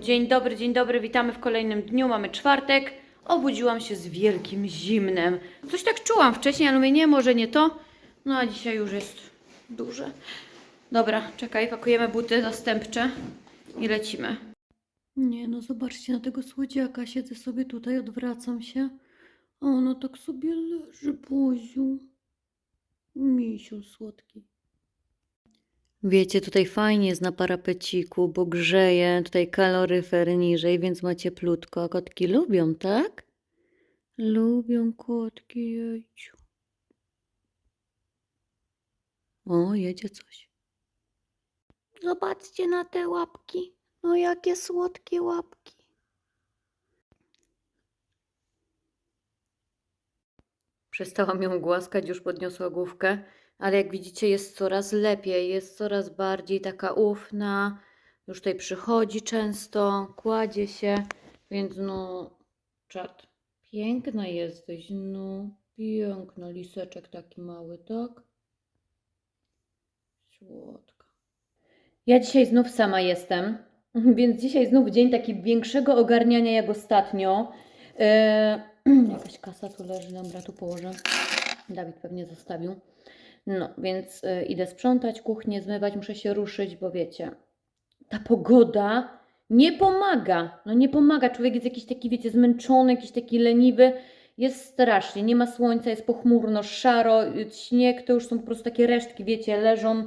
Dzień dobry, dzień dobry, witamy w kolejnym dniu. Mamy czwartek. Obudziłam się z wielkim zimnem. Coś tak czułam wcześniej, ale mówię, nie, może nie to. No a dzisiaj już jest duże. Dobra, czekaj, pakujemy buty zastępcze i lecimy. Nie, no zobaczcie na tego słodziaka. Siedzę sobie tutaj, odwracam się. A ono tak sobie leży, Boziu. Misiu słodki. Wiecie, tutaj fajnie jest na parapeciku, bo grzeje, tutaj kaloryfer niżej, więc ma cieplutko. A kotki lubią, tak? Lubią kotki, jejciu. O, jedzie coś. Zobaczcie na te łapki. No jakie słodkie łapki. Przestałam ją głaskać, już podniosła główkę, ale jak widzicie jest coraz lepiej, jest coraz bardziej taka ufna, już tutaj przychodzi często, kładzie się, więc no czad, piękna jesteś, no piękna, liseczek taki mały, tak? Słodka. Ja dzisiaj znów sama jestem, więc dzisiaj znów dzień taki większego ogarniania jak ostatnio. E, jakaś kasa tu leży, dobra, tu położę. Dawid pewnie zostawił. No, więc y, idę sprzątać kuchnię, zmywać, muszę się ruszyć, bo wiecie, ta pogoda nie pomaga. No nie pomaga. Człowiek jest jakiś taki, wiecie, zmęczony, jakiś taki leniwy. Jest strasznie, nie ma słońca, jest pochmurno, szaro, y, śnieg to już są po prostu takie resztki, wiecie, leżą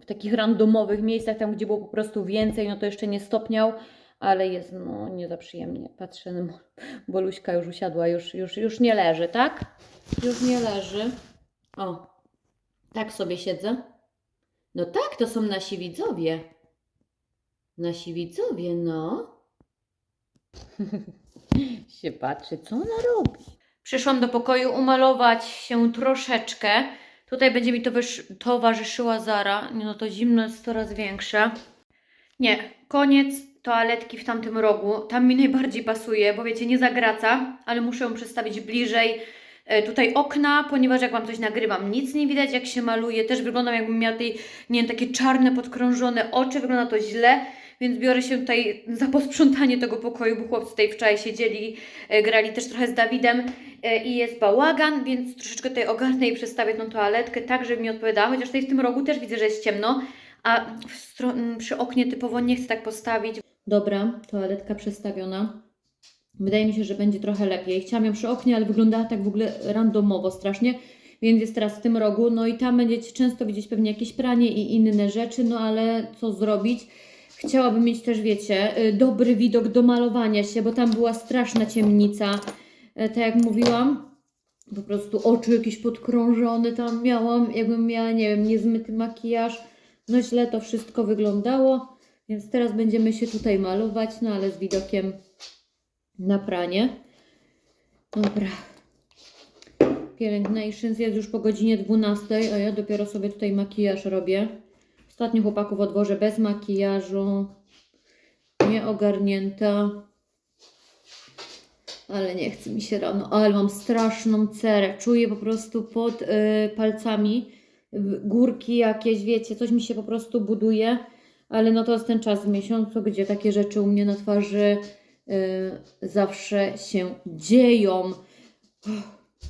w takich randomowych miejscach, tam gdzie było po prostu więcej, no to jeszcze nie stopniał, ale jest no nie za przyjemnie. Patrzę, no, bo Luśka już usiadła, już, już, już nie leży, tak? Już nie leży. O, tak sobie siedzę. No tak, to są nasi widzowie. Nasi widzowie, no. się patrzy, co ona robi. Przyszłam do pokoju umalować się troszeczkę. Tutaj będzie mi towarzysz- towarzyszyła Zara. No to zimno jest coraz większe. Nie, koniec toaletki w tamtym rogu. Tam mi najbardziej pasuje, bo wiecie, nie zagraca, ale muszę ją przestawić bliżej. E, Tutaj okna, ponieważ jak Wam coś nagrywam, nic nie widać, jak się maluje. Też wyglądam jakbym miała tej, nie wiem, takie czarne, podkrążone oczy. Wygląda to źle, więc biorę się tutaj za posprzątanie tego pokoju, bo chłopcy tutaj wczoraj siedzieli, e, grali też trochę z Dawidem e, i jest bałagan, więc troszeczkę tutaj ogarnę i przestawię tą toaletkę tak, żeby mi odpowiadała. Chociaż tutaj w tym rogu też widzę, że jest ciemno, a przy oknie typowo nie chcę tak postawić. Dobra, toaletka przestawiona. Wydaje mi się, że będzie trochę lepiej. Chciałam ją przy oknie, ale wyglądała tak w ogóle randomowo strasznie, więc jest teraz w tym rogu. No i tam będziecie często widzieć pewnie jakieś pranie i inne rzeczy, no ale co zrobić? Chciałabym mieć też, wiecie, y, dobry widok do malowania się, bo tam była straszna ciemnica. E, Tak jak mówiłam, po prostu oczy jakieś podkrążone tam miałam, jakbym miała, nie wiem, niezmyty makijaż. No źle to wszystko wyglądało, więc teraz będziemy się tutaj malować, no ale z widokiem na pranie. Dobra. Pielęgnations jest już po godzinie 12, a ja dopiero sobie tutaj makijaż robię. Ostatnio chłopaków odwożę bez makijażu. Nieogarnięta. Ale nie chce mi się rano. Ale mam straszną cerę. Czuję po prostu pod y, palcami górki jakieś, wiecie, coś mi się po prostu buduje. Ale no to jest ten czas w miesiącu, gdzie takie rzeczy u mnie na twarzy zawsze się dzieją.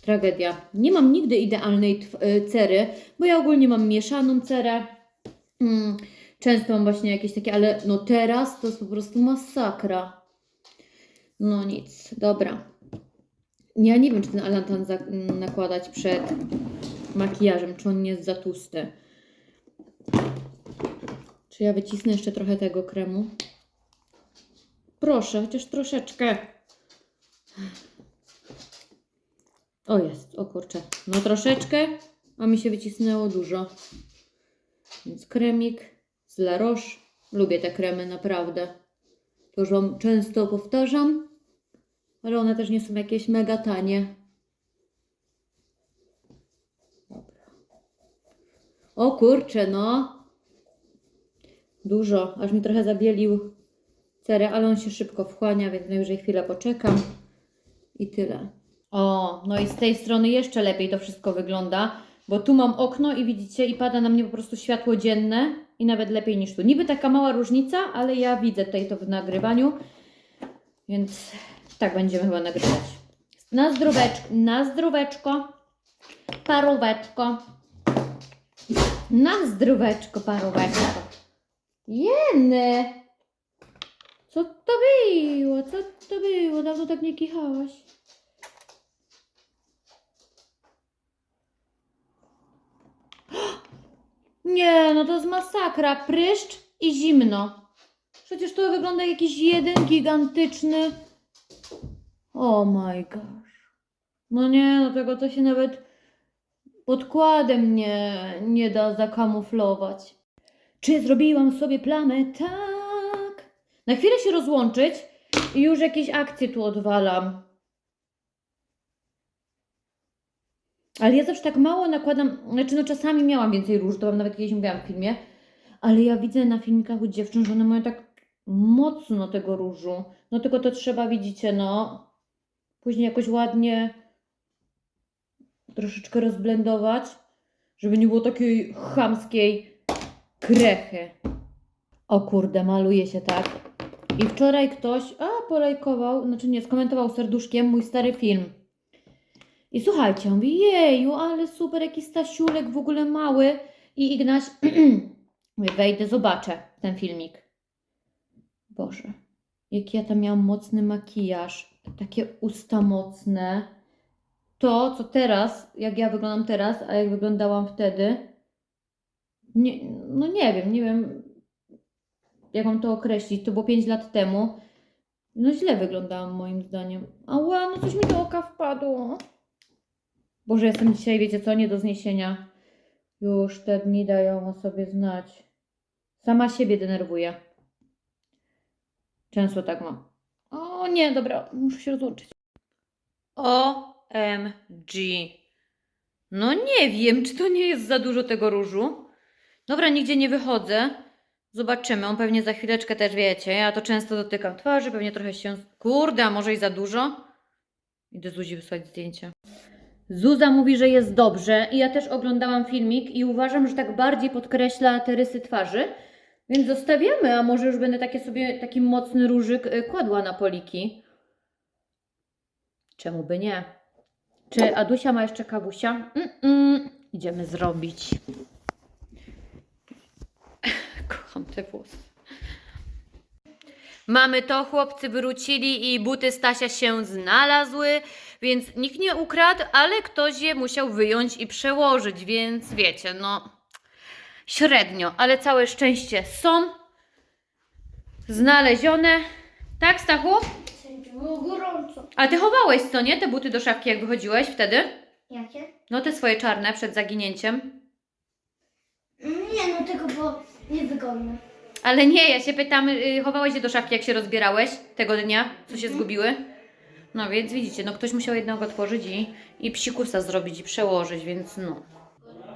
Tragedia. Nie mam nigdy idealnej y, cery, bo ja ogólnie mam mieszaną cerę. Mm, często mam właśnie jakieś takie, ale no teraz to jest po prostu masakra. No nic, dobra. Ja nie wiem, czy ten alantan mm, nakładać przed makijażem, czy on nie jest za tłusty. Czy ja wycisnę jeszcze trochę tego kremu? Proszę, chociaż troszeczkę. O jest, o kurczę. No troszeczkę, a mi się wycisnęło dużo. Więc kremik z La Roche. Lubię te kremy, naprawdę. To już Wam często powtarzam, ale one też nie są jakieś mega tanie. Dobra. O kurczę, no. Dużo, aż mi trochę zabielił cerę, ale on się szybko wchłania, więc najwyżej chwilę poczekam i tyle. O, no i z tej strony jeszcze lepiej to wszystko wygląda, bo tu mam okno i widzicie, i pada na mnie po prostu światło dzienne i nawet lepiej niż tu. Niby taka mała różnica, ale ja widzę tutaj to w nagrywaniu, więc tak będziemy chyba nagrywać. Na zdróweczko, na zdróweczko, paróweczko. Na zdróweczko, paróweczko. Jeny! Co to było? Co to było? Dawno tak nie kichałaś. Nie, no to jest masakra. Pryszcz i zimno. Przecież to wygląda jak jakiś jeden gigantyczny. Oh my gosh. No nie, no tego to się nawet podkładem nie, nie da zakamuflować. Czy zrobiłam sobie plamę? Tak. Na chwilę się rozłączyć i już jakieś akcje tu odwalam. Ale ja zawsze tak mało nakładam, znaczy no czasami miałam więcej róż, to wam nawet kiedyś mówiłam w filmie, ale ja widzę na filmikach u dziewczyn, że one mają tak mocno tego różu. No tylko to trzeba, widzicie, no, później jakoś ładnie troszeczkę rozblendować, żeby nie było takiej chamskiej krechy. O kurde, maluje się tak. I wczoraj ktoś, a polajkował, znaczy nie, skomentował serduszkiem mój stary film. I słuchajcie, on mówi, jeju, ale super, jaki Stasiulek w ogóle mały. I Ignaś, wejdę, zobaczę ten filmik. Boże, jaki ja tam miałam mocny makijaż, takie usta mocne. To, co teraz, jak ja wyglądam teraz, a jak wyglądałam wtedy, nie, no nie wiem, nie wiem, jak mam to określić. To było 5 lat temu. No źle wyglądałam moim zdaniem. Ała, no coś mi do oka wpadło. Boże, jestem dzisiaj, wiecie co, nie do zniesienia. Już te dni dają o sobie znać. Sama siebie denerwuję. Często tak mam. O nie, dobra, muszę się rozłączyć. OMG. No nie wiem, czy to nie jest za dużo tego różu. Dobra, nigdzie nie wychodzę. Zobaczymy. On pewnie za chwileczkę też wiecie. Ja to często dotykam twarzy, pewnie trochę się. Kurde, a może i za dużo? Idę Zuzi wysłać zdjęcia. Zuza mówi, że jest dobrze i ja też oglądałam filmik i uważam, że tak bardziej podkreśla te rysy twarzy. Więc zostawiamy, a może już będę takie sobie taki mocny różyk y, kładła na poliki. Czemu by nie? Czy Adusia ma jeszcze kawusia? Mm-mm. Idziemy zrobić. Te włosy. Mamy to, chłopcy wrócili i buty Stasia się znalazły, więc nikt nie ukradł, ale ktoś je musiał wyjąć i przełożyć, więc wiecie, no średnio, ale całe szczęście są znalezione. Tak, Stachu? Było gorąco. A ty chowałeś co, nie? Te buty do szafki, jak wychodziłeś wtedy? Jakie? No te swoje czarne przed zaginięciem. Nie, no tego było niewygodne. Ale nie, ja się pytam, y, chowałeś je do szafki, jak się rozbierałeś tego dnia, co się zgubiły? No więc widzicie, no ktoś musiał jednego otworzyć i, i psikusa zrobić i przełożyć, więc no.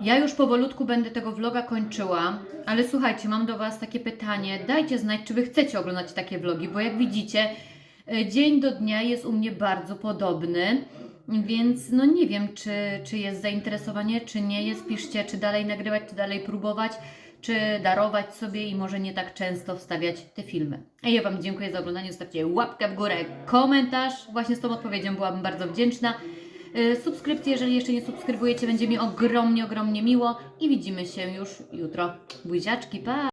Ja już powolutku będę tego vloga kończyła, ale słuchajcie, mam do Was takie pytanie. Dajcie znać, czy Wy chcecie oglądać takie vlogi, bo jak widzicie, y, dzień do dnia jest u mnie bardzo podobny. Więc no nie wiem, czy, czy jest zainteresowanie, czy nie jest. Piszcie, czy dalej nagrywać, czy dalej próbować, czy darować sobie i może nie tak często wstawiać te filmy. A ja Wam dziękuję za oglądanie. Zostawcie łapkę w górę, komentarz. Właśnie z tą odpowiedzią byłabym bardzo wdzięczna. Yy, Subskrypcję, jeżeli jeszcze nie subskrybujecie, będzie mi ogromnie, ogromnie miło. I widzimy się już jutro. Buziaczki, pa!